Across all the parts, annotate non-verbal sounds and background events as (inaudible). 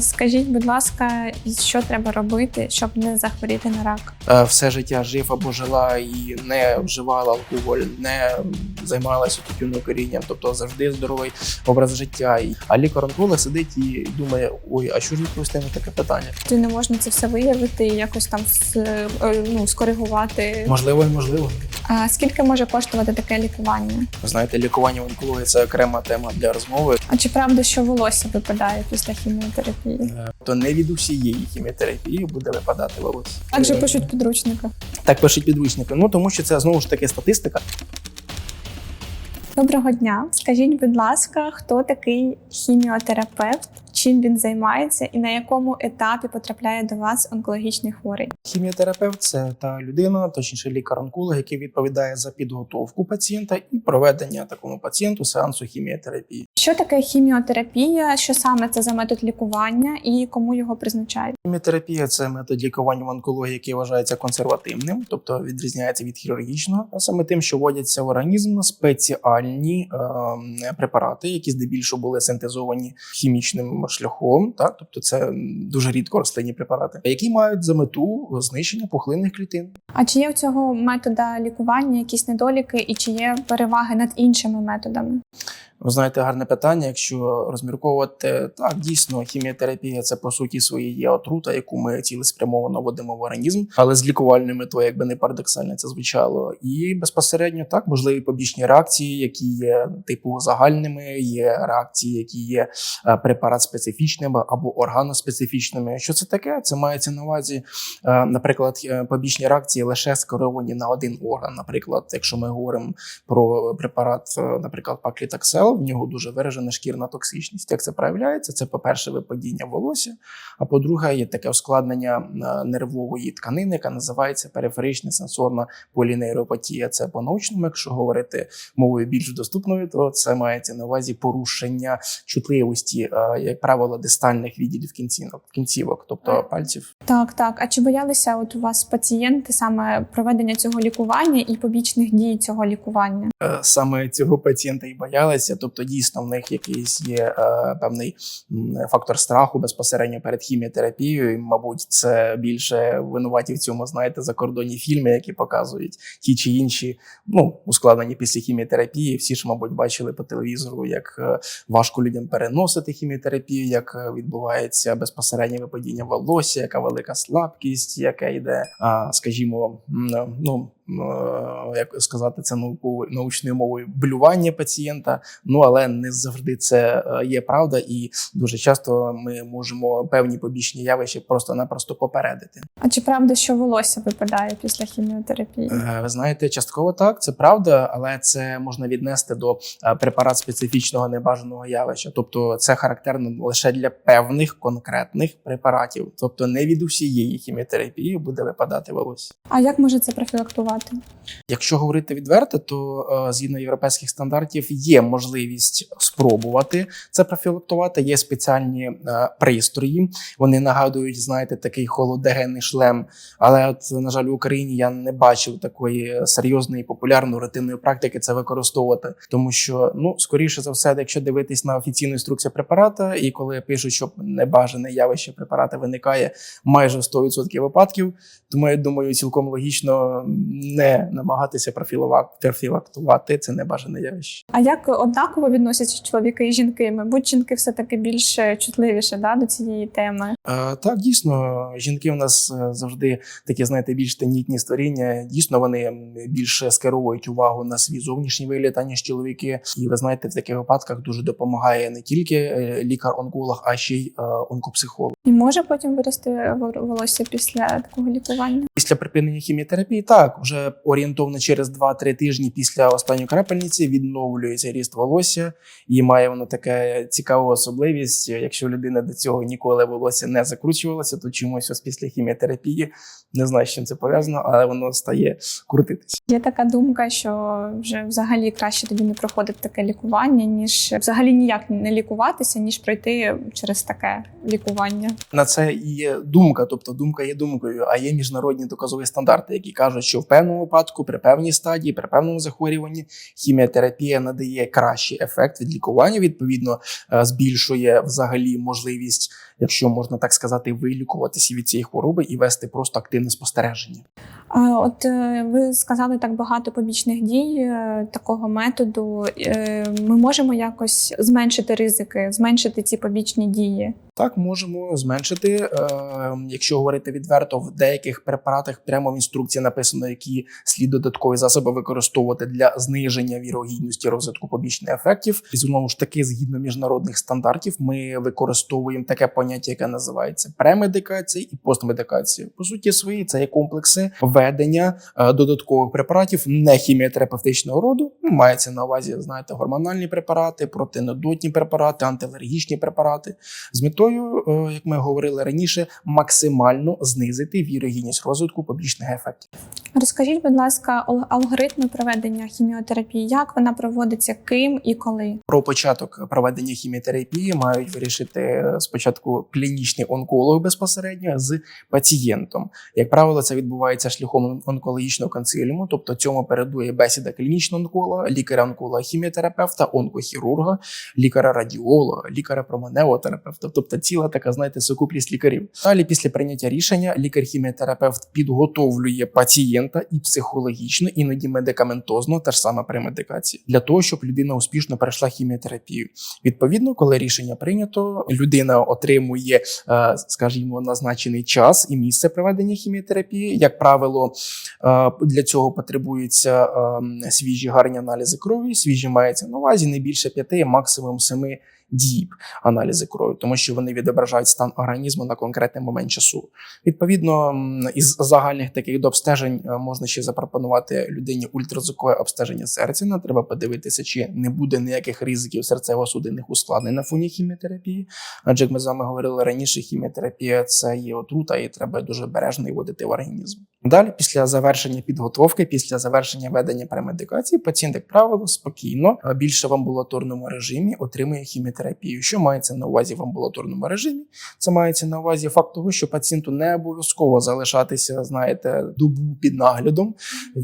Скажіть, будь ласка, що треба робити, щоб не захворіти на рак? Е, все життя жив або жила і не вживала алкоголь, не займалася тютюнним корінням, тобто завжди здоровий образ життя. А лікар-онколог сидить і думає: ой, а що ж відповісти на таке питання? Чи не можна це все виявити і якось там е, ну, скоригувати? Можливо, і можливо. А скільки може коштувати таке лікування? Ви знаєте, лікування в онкології це окрема тема для розмови. А чи правда, що волосся випадає після хіміотерапії? Е, То не від усієї хіміотерапії буде випадати волосся. Так же пишуть в підручниках. Так пишуть підручники. Ну тому що це знову ж таки статистика. Доброго дня. Скажіть, будь ласка, хто такий хіміотерапевт? Чим він займається і на якому етапі потрапляє до вас онкологічний хворий? Хіміотерапевт це та людина, точніше лікар-онколог, який відповідає за підготовку пацієнта і проведення такому пацієнту сеансу хіміотерапії. Що таке хіміотерапія? Що саме це за метод лікування і кому його призначають? Хіміотерапія це метод лікування в онкології, який вважається консервативним, тобто відрізняється від хірургічного, а саме тим, що вводяться в організм спеціальні е, препарати, які здебільшого були синтезовані хімічним шляхом, так тобто це дуже рідко рослинні препарати, які мають за мету знищення пухлинних клітин. А чи є у цього метода лікування якісь недоліки, і чи є переваги над іншими методами? Ви знаєте, гарне питання. Якщо розмірковувати, так дійсно хіміотерапія це по суті своєї є отрута, яку ми цілеспрямовано вводимо в організм, але з лікувальною метою, якби не парадоксально це звучало. І безпосередньо так можливі побічні реакції, які є типу загальними, є реакції, які є е, препарат специфічними або органоспецифічними. Що це таке? Це мається на увазі, е, наприклад, е, побічні реакції лише скеровані на один орган. Наприклад, якщо ми говоримо про препарат, наприклад, паклітаксел, в нього дуже виражена шкірна токсичність. Як це проявляється? Це, по-перше, випадіння волосся, а по-друге, є таке ускладнення е, нервової тканини, яка називається периферична сенсорна полінейропатія. Це по-научному, якщо говорити мовою більш доступною, то це мається на увазі порушення чутливості, е, як правило, дистальних відділів кінцівок, кінцівок, тобто пальців. Так, так. А чи боялися от у вас пацієнти саме проведення цього лікування і побічних дій цього лікування? Е, саме цього пацієнта і боялися. Тобто, дійсно, в них якийсь є е, певний фактор страху безпосередньо перед хіміотерапією. І, мабуть, це більше винуваті в цьому, знаєте, закордонні фільми, які показують ті чи інші ну ускладнені після хіміотерапії. Всі ж, мабуть, бачили по телевізору, як е, важко людям переносити хіміотерапію, як е, відбувається безпосереднє випадіння волосся, яка велика слабкість, яка йде, а, скажімо, ну. Як сказати це науковою научною мовою блювання пацієнта. Ну але не завжди це е, є правда, і дуже часто ми можемо певні побічні явища просто-напросто попередити. А чи правда, що волосся випадає після хіміотерапії? Е, Ви знаєте, частково так, це правда, але це можна віднести до е, препарат специфічного небажаного явища. Тобто, це характерно лише для певних конкретних препаратів, тобто не від усієї хіміотерапії буде випадати волосся. А як може це профілактувати? Якщо говорити відверто, то згідно європейських стандартів є можливість спробувати це профілактувати. Є спеціальні е, пристрої. Вони нагадують, знаєте, такий холодогенний шлем. Але от, на жаль, в Україні я не бачив такої серйозної популярної ретинної практики це використовувати, тому що ну скоріше за все, якщо дивитись на офіційну інструкцію препарата, і коли пишуть, що небажане явище препарата виникає майже в 100% випадків, тому я думаю, цілком логічно не намагатися профілактувати це небажане явище. А як однаково відносяться чоловіки і жінки? Мабуть, жінки все таки більш чутливіше да, до цієї теми. Е, Так, дійсно, жінки в нас е, завжди такі, знаєте, більш тенітні створіння. Дійсно, вони більше скеровують увагу на свій зовнішній вигляд, аніж чоловіки. І ви знаєте, в таких випадках дуже допомагає не тільки е, лікар-онколог, а ще й онкопсихолог. І може потім вирости волосся після такого лікування? Після припинення хіміотерапії, так вже орієнтовно через 2-3 тижні після останньої крапельниці відновлюється ріст волосся, і має воно таке цікаву особливість. Якщо людина до цього ніколи волосся не закручувалося, то чомусь ось після хіміотерапії не знаю, з чим це пов'язано, але воно стає крутитися. Є така думка, що вже взагалі краще тоді не проходити таке лікування, ніж взагалі ніяк не лікуватися, ніж пройти через таке лікування. На це і є думка, тобто думка є думкою, а є міжнародні доказові стандарти, які кажуть, що в певному випадку, при певній стадії, при певному захворюванні хіміотерапія надає кращі кращий ефект від лікування. Відповідно, е, збільшує взагалі можливість, якщо можна так сказати, вилікуватися від цієї хвороби і вести просто активне спостереження. От е, ви сказали так багато побічних дій е, такого методу. Е, Ми можемо якось зменшити ризики, зменшити ці побічні дії. Так, можемо зменшити. Якщо говорити відверто, в деяких препаратах прямо в інструкції написано, які слід додаткові засоби використовувати для зниження вірогідності розвитку побічних ефектів. І знову ж таки, згідно міжнародних стандартів, ми використовуємо таке поняття, яке називається премедикація і постмедикація. По суті, свої це є комплекси введення е, додаткових препаратів не хіміотерапевтичного роду. Ну, Мається на увазі, знаєте, гормональні препарати, протинодотні препарати, антиалергічні препарати з метою, е, як ми говорили раніше, максимально знизити вірогідність розвитку побічних ефектів. Розкажіть, будь ласка, ал- алгоритми проведення хіміотерапії, як вона проводиться, ким і коли? Про початок проведення хіміотерапії мають вирішити е, спочатку клінічний онколог безпосередньо з пацієнтом. Як правило, це відбувається шляхом онкологічного консиліуму, тобто цьому передує бесіда клінічного онколога, лікаря-онколога, хіміотерапевта, онкохірурга, лікаря-радіолога, лікаря-проманеотерапевта, тобто ціла така, знаєте, сукупність лікарів. Далі, після прийняття рішення, лікар-хіміотерапевт підготовлює пацієнта і психологічно, іноді медикаментозно, та ж саме при медикації, для того, щоб людина успішно пройшла хіміотерапію. Відповідно, коли рішення прийнято, людина отримує, отримує, е, скажімо, назначений час і місце проведення хіміотерапії. Як правило, е, для цього потребуються ем, свіжі гарні аналізи крові, свіжі мається на увазі не більше п'яти, максимум семи діп аналізи крові, тому що вони відображають стан організму на конкретний момент часу. Відповідно, із загальних таких обстежень е, можна ще запропонувати людині ультразвукове обстеження серця. На треба подивитися, чи не буде ніяких ризиків серцево-судинних ускладнень на фоні хіміотерапії. Адже як ми з вами говорили раніше, хіміотерапія це є отрута, і треба дуже бережно її вводити в організм. Далі, після завершення підготовки, після завершення ведення премедикації, пацієнт, як правило, спокійно більше в амбулаторному режимі отримує хіміотерапію. Що мається на увазі в амбулаторному режимі? Це мається на увазі факт того, що пацієнту не обов'язково залишатися, знаєте, добу під наглядом.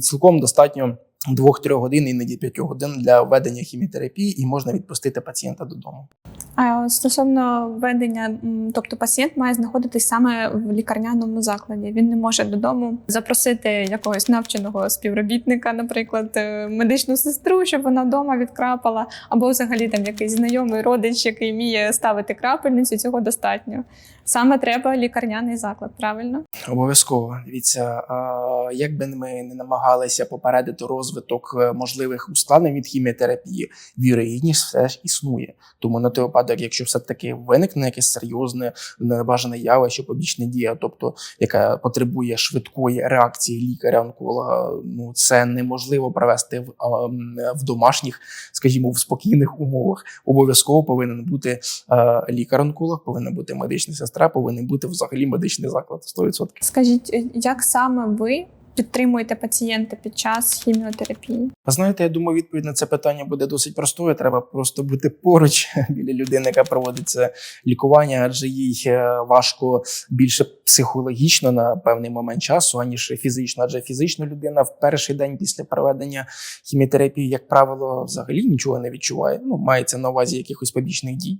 Цілком достатньо. Двох-трьох годин, іноді п'ятьох годин для введення хіміотерапії, і можна відпустити пацієнта додому. А стосовно введення, тобто пацієнт має знаходитись саме в лікарняному закладі. Він не може додому запросити якогось навченого співробітника, наприклад, е, медичну сестру, щоб вона вдома відкрапала, або взагалі там якийсь знайомий родич, який вміє ставити крапельницю. Цього достатньо. Саме треба лікарняний заклад, правильно? Обов'язково дивіться, а, як би ми не намагалися попередити розвиток е, можливих ускладнень від хіміотерапії, вірогідність все ж існує. Тому на той випадок, якщо все таки виникне якесь серйозне небажане явище, побічна дія, тобто яка потребує швидкої реакції лікаря-онколога, ну це неможливо провести в, в домашніх, скажімо, в спокійних умовах. Обов'язково повинен бути е, лікар-онколог, повинна бути медична сестра, повинен бути взагалі медичний заклад 100%. Скажіть, е, як саме ви підтримуєте пацієнта під час хіміотерапії? Знаєте, я думаю, відповідь на це питання буде досить простою. Треба просто бути поруч (laughs) біля людини, яка проводить це лікування, адже їй е, важко більше психологічно на певний момент часу, аніж фізично. Адже фізично людина в перший день після проведення хіміотерапії, як правило, взагалі нічого не відчуває. Ну, мається на увазі якихось побічних дій.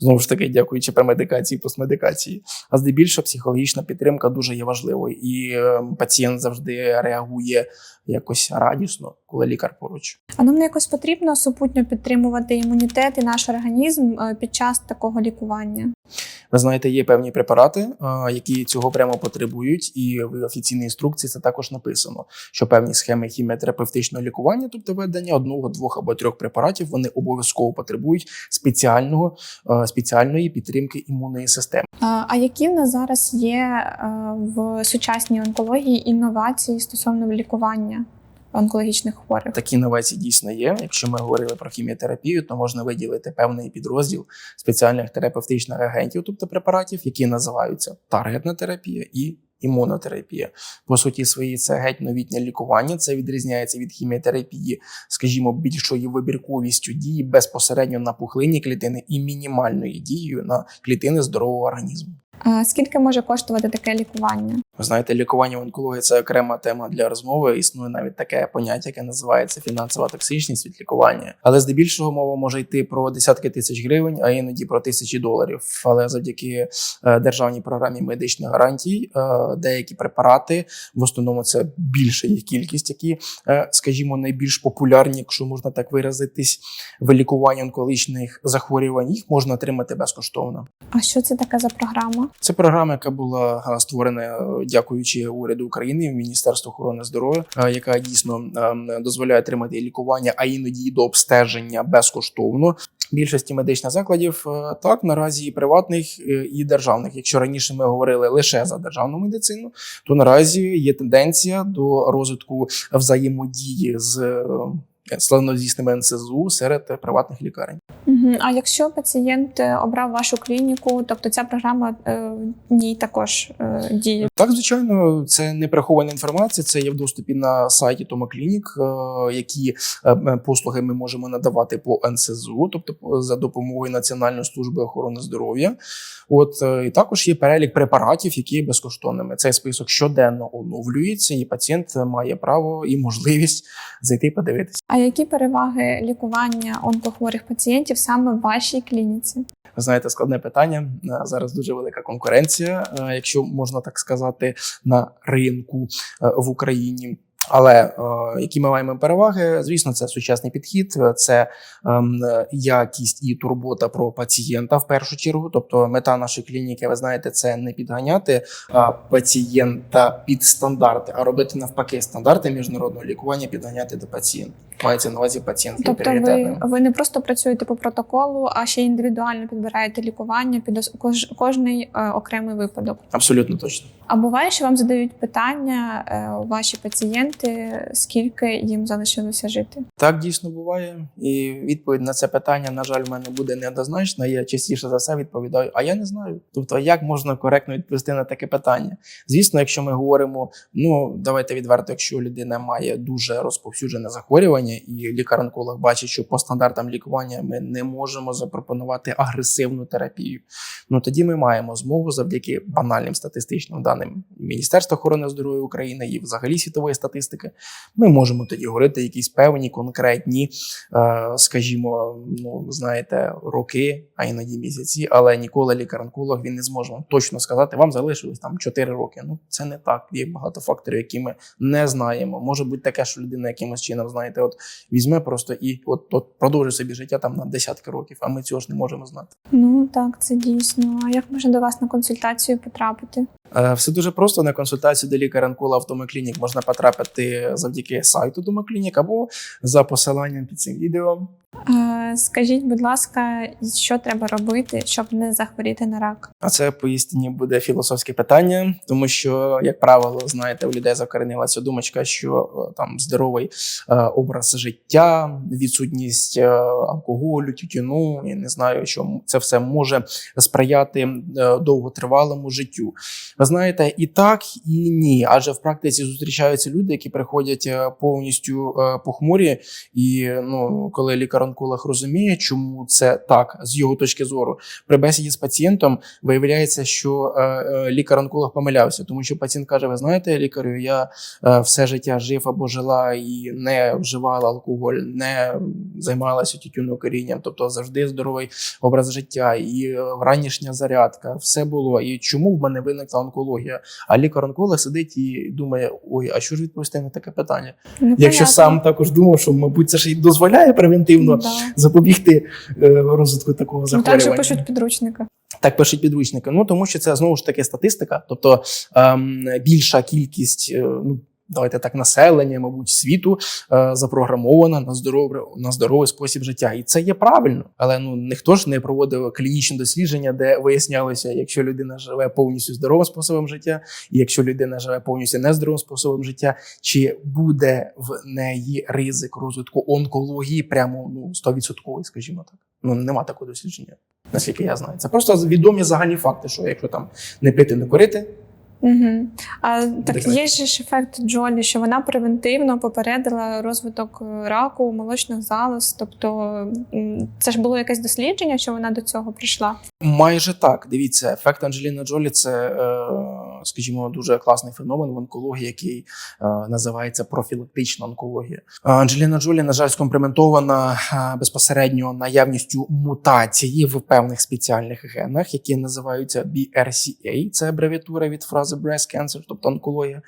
Знову ж таки, дякуючи премедикації, постмедикації. А здебільшого психологічна підтримка дуже є важливою, і е, пацієнт завжди de área ruia якось радісно, коли лікар поруч. А нам якось потрібно супутньо підтримувати імунітет і наш організм е, під час такого лікування. Ви знаєте, є певні препарати, е, які цього прямо потребують, і в офіційній інструкції це також написано, що певні схеми хіміотерапевтичного лікування, тобто ведення одного, двох або трьох препаратів, вони обов'язково потребують спеціального е, спеціальної підтримки імунної системи. А які в нас зараз є в сучасній онкології інновації стосовно лікування онкологічних хворих? Такі інновації дійсно є. Якщо ми говорили про хіміотерапію, то можна виділити певний підрозділ спеціальних терапевтичних агентів, тобто препаратів, які називаються таргетна терапія і імунотерапія. По суті, свої це геть новітнє лікування. Це відрізняється від хіміотерапії, скажімо, більшою вибірковістю дії безпосередньо на пухлинні клітини і мінімальною дією на клітини здорового організму. Скільки може коштувати таке лікування? Ви знаєте, лікування в онкології це окрема тема для розмови. Існує навіть таке поняття, яке називається фінансова токсичність від лікування. Але здебільшого мова може йти про десятки тисяч гривень, а іноді про тисячі доларів. Але завдяки е, державній програмі медичних гарантій, е, деякі препарати, в основному це більша їх кількість, які, е, скажімо, найбільш популярні, якщо можна так виразитись, в лікуванні онкологічних захворювань, їх можна отримати безкоштовно. А що це таке за програма? Це програма, яка була створена е, дякуючи уряду України, Міністерству охорони здоров'я, е, яка дійсно дозволяє отримати лікування, а іноді до обстеження безкоштовно. Більшості медичних закладів е, так наразі і приватних е, і державних. Якщо раніше ми говорили лише за державну медицину, то наразі є тенденція до розвитку взаємодії з е, славнозвісними НСЗУ серед приватних лікарень. А якщо пацієнт е, обрав вашу клініку, тобто ця програма е, в ній також е, діє? Так, звичайно, це не прихована інформація. Це є в доступі на сайті Тома Клінік, е, які послуги ми можемо надавати по НСЗУ, тобто за допомогою Національної служби охорони здоров'я. От і також є перелік препаратів, які є безкоштовними. Цей список щоденно оновлюється, і пацієнт має право і можливість зайти подивитися. А які переваги лікування онкохворих пацієнтів саме в вашій клініці? Ви знаєте, складне питання. Е, Зараз дуже велика конкуренція, е, якщо можна так сказати, на ринку е, в Україні. Але е, які ми маємо переваги? Звісно, це сучасний підхід, це ем, е, якість і турбота про пацієнта в першу чергу. Тобто, мета нашої клініки, ви знаєте, це не підганяти пацієнта під стандарти, а робити навпаки стандарти міжнародного лікування, підганяти до пацієнта. Мається на увазі пацієнт Тобто, ви, ви не просто працюєте по протоколу, а ще індивідуально підбираєте лікування під кож, кожний е, окремий випадок. Абсолютно точно. А буває, що вам задають питання е, ваші пацієнти, скільки їм залишилося жити? Так дійсно буває, і відповідь на це питання, на жаль, в мене буде неоднозначна. Я частіше за все відповідаю, а я не знаю. Тобто, як можна коректно відповісти на таке питання? Звісно, якщо ми говоримо, ну давайте відверто, якщо людина має дуже розповсюджене захворювання, і лікар-онколог бачить, що по стандартам лікування ми не можемо запропонувати агресивну терапію. Ну тоді ми маємо змогу завдяки банальним статистичним даним Міністерства охорони здоров'я України і взагалі світової статистики ми можемо тоді говорити якісь певні конкретні, е, скажімо, ну знаєте, роки, а іноді місяці, але ніколи лікар-онколог він не зможе вам точно сказати, вам залишилось там 4 роки. Ну це не так. Є багато факторів, які ми не знаємо. Може бути таке, що людина якимось чином, знаєте, от візьме просто і от, от продовжує собі життя там на десятки років, а ми цього ж не можемо знати. Ну так, це дійсно. А як можна до вас на консультацію потрапити? Е, Все дуже просто на консультацію до лікаря онколога в можна потрапити завдяки сайту Томоклінік або за посиланням під цим відео. Е, Скажіть, будь ласка, що треба робити, щоб не захворіти на рак? А це поістині буде філософське питання, тому що, як правило, знаєте, у людей закоренилася думочка, що е, там здоровий е, образ життя, відсутність е, алкоголю, тютюну, і не знаю, що це все може сприяти е, довготривалому життю. Ви знаєте, і так, і ні. Адже в практиці зустрічаються люди, які приходять е, повністю е, похмурі, і ну, коли лікар-онколог розуміє, чому це так з його точки зору, при бесіді з пацієнтом виявляється, що е, е, лікар-онколог помилявся, тому що пацієнт каже: Ви знаєте, лікарю, я е, все життя жив або жила і не вживала алкоголь, не займалася тютюнокорінням, тобто завжди здоровий образ життя, і ранішня зарядка, все було. І чому в мене виникла онкологія? А лікар-онколог сидить і думає: ой, а що ж відповісти на таке питання? Непонятно. Якщо сам також думав, що мабуть це ж і дозволяє превентивно Да. запобігти е, розвитку такого Ну, захворювання. так же пишуть підручника. Так пишуть підручники. Ну тому що це знову ж таки статистика, тобто ем, більша кількість. е, Ну, Давайте так, населення, мабуть, світу е, запрограмована на здоровий, на здоровий спосіб життя, і це є правильно. Але ну ніхто ж не проводив клінічні дослідження, де вияснялося, якщо людина живе повністю здоровим способом життя, і якщо людина живе повністю нездоровим способом життя, чи буде в неї ризик розвитку онкології прямо ну 100%, скажімо так. Ну нема такого дослідження наскільки я знаю. Це просто відомі загальні факти, що якщо там не пити, не курити, Угу. А так краще. є ж ж ефект Джолі, що вона превентивно попередила розвиток е, раку молочних залоз. Тобто це ж було якесь дослідження, що вона до цього прийшла. Майже так. Дивіться, ефект Анджеліна Джолі це, е, скажімо, дуже класний феномен в онкології, який е, називається профілактична онкологія. Анджеліна Джолі, на жаль, скомпрементована е, безпосередньо наявністю мутації в певних спеціальних генах, які називаються BRCA, це абревіатура від фрази breast cancer, тобто онкологія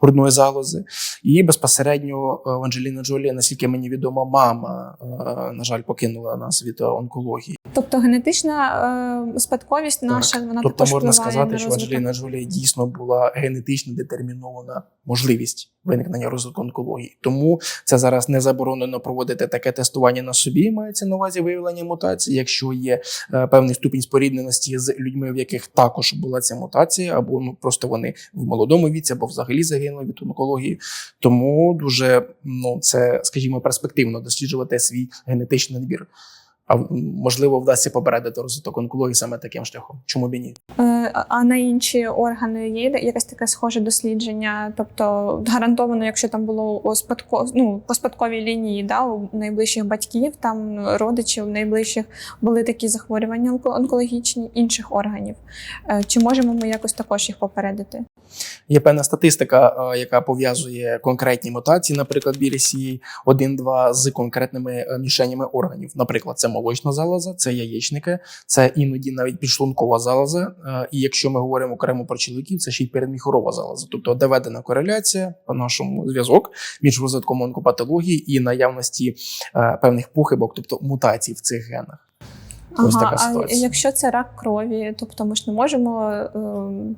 грудної залози. І безпосередньо е, в Анджеліни Джолі, наскільки мені відомо, мама, е, на жаль, покинула нас від онкології. Тобто генетична е, спадковість наша вона тобто також можна сказати, на що. Анджеліна Джолі дійсно була генетично детермінована можливість виникнення розвитку онкології. Тому це зараз не заборонено проводити таке тестування на собі. Мається на увазі виявлення мутацій, якщо є е, певний ступінь спорідненості з людьми, в яких також була ця мутація, або ну просто вони в молодому віці, або взагалі загинули від онкології. Тому дуже ну це, скажімо, перспективно досліджувати свій генетичний набір. А можливо, вдасться попередити розвиток онкології саме таким шляхом. Чому б і ні? Е, А на інші органи є якесь таке схоже дослідження? Тобто гарантовано, якщо там було у спадко, ну, по спадковій лінії, да, у найближчих батьків, там родичів найближчих були такі захворювання онкологічні інших органів. Е, Чи можемо ми якось також їх попередити? Є певна статистика, е, яка пов'язує конкретні мутації, наприклад, BRCA 1-2 з конкретними мішенями органів. Наприклад, це молочна залоза, це яєчники, це іноді навіть підшлункова залоза. Е, І якщо ми говоримо окремо про чоловіків, це ще й передміхорова залоза. Тобто доведена кореляція по нашому зв'язок між розвитком онкопатології і наявності е, певних похибок, тобто мутацій в цих генах. Ось така а якщо це рак крові, тобто ми ж не можемо. ем,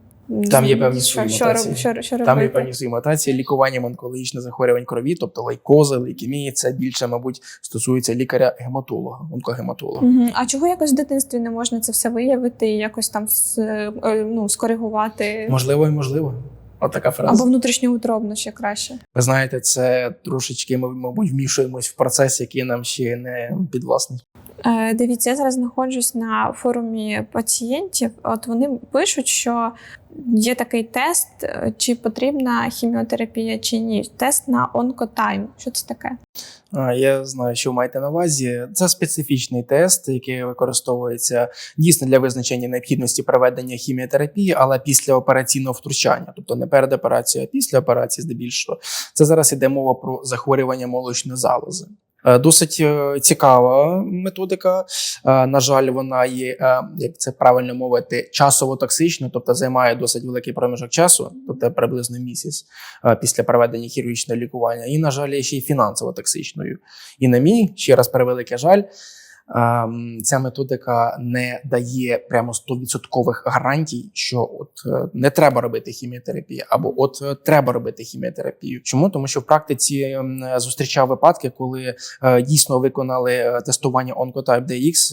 Там є певні що, свої що, мутації. роб- що, що Там є певні свої мутації, лікуванням онкологічних захворювань крові, тобто лейкози, лейкемії, це більше, мабуть, стосується лікаря-гематолога, онкогематолога. Мгм. А чого якось в дитинстві не можна це все виявити і якось там с- е, ну, скоригувати? Можливо, і можливо. От така фраза. Або внутрішньоутробно ще краще. Ви знаєте, це трошечки ми, мабуть, вмішуємось в процес, який нам ще не підвласний. Е, Дивіться, я зараз знаходжусь на форумі пацієнтів. От вони пишуть, що є такий тест, е, чи потрібна хіміотерапія чи ні. Тест на онкотайм. Що це таке? Я знаю, що ви маєте на увазі. Це специфічний тест, який використовується дійсно для визначення необхідності проведення хіміотерапії, але після операційного втручання, тобто не перед операцією, а після операції, здебільшого. Це зараз іде мова про захворювання молочної залози. Е, Досить е, цікава методика. Е, На жаль, вона є, як це правильно мовити, часово токсичною, тобто займає досить великий проміжок часу, тобто приблизно місяць після проведення хірургічного лікування, і, на жаль, є ще й фінансово токсичною. І на мій ще раз превеликий жаль. Ем, Ця методика не дає прямо 100% гарантій, що от е, не треба робити хіміотерапію, або от е, треба робити хіміотерапію. Чому? Тому що в практиці ем, зустрічав випадки, коли е, дійсно виконали тестування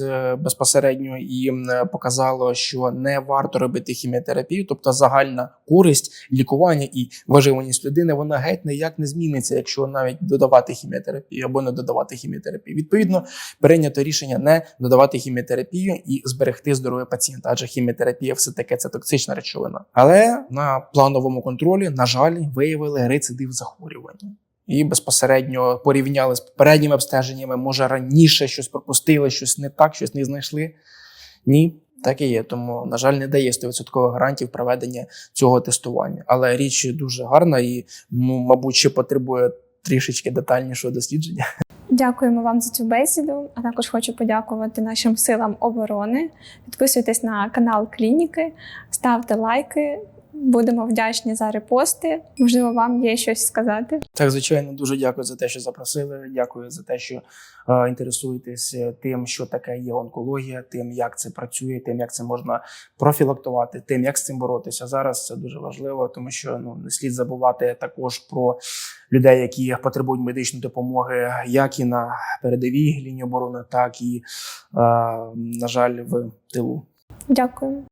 е, безпосередньо і показало, що не варто робити хіміотерапію, тобто загальна користь лікування і виживаність людини вона геть ніяк не зміниться, якщо навіть додавати хіміотерапію або не додавати хіміотерапію. Відповідно, прийнято рішення не додавати хіміотерапію і зберегти здоров'я пацієнта, адже хіміотерапія все таки це токсична речовина. Але на плановому контролі, на жаль, виявили рецидив захворювання. І безпосередньо порівняли з попередніми обстеженнями. Може раніше щось пропустили, щось не так, щось не знайшли. Ні, так і є. Тому, на жаль, не дає 100% гарантів проведення цього тестування. Але річ дуже гарна і, ну, мабуть, ще потребує трішечки детальнішого дослідження. Дякуємо вам за цю бесіду. А також хочу подякувати нашим силам оборони. Підписуйтесь на канал клініки, ставте лайки. Будемо вдячні за репости. Можливо, вам є щось сказати. Так, звичайно, дуже дякую за те, що запросили. Дякую за те, що е, інтересуєтесь е, тим, що таке є онкологія, тим, як це працює, тим, як це можна профілактувати, тим, як з цим боротися. Зараз це дуже важливо, тому що ну не слід забувати також про людей, які потребують медичної допомоги, як і на передовій лінії оборони, так і е, на жаль, в тилу. Дякую.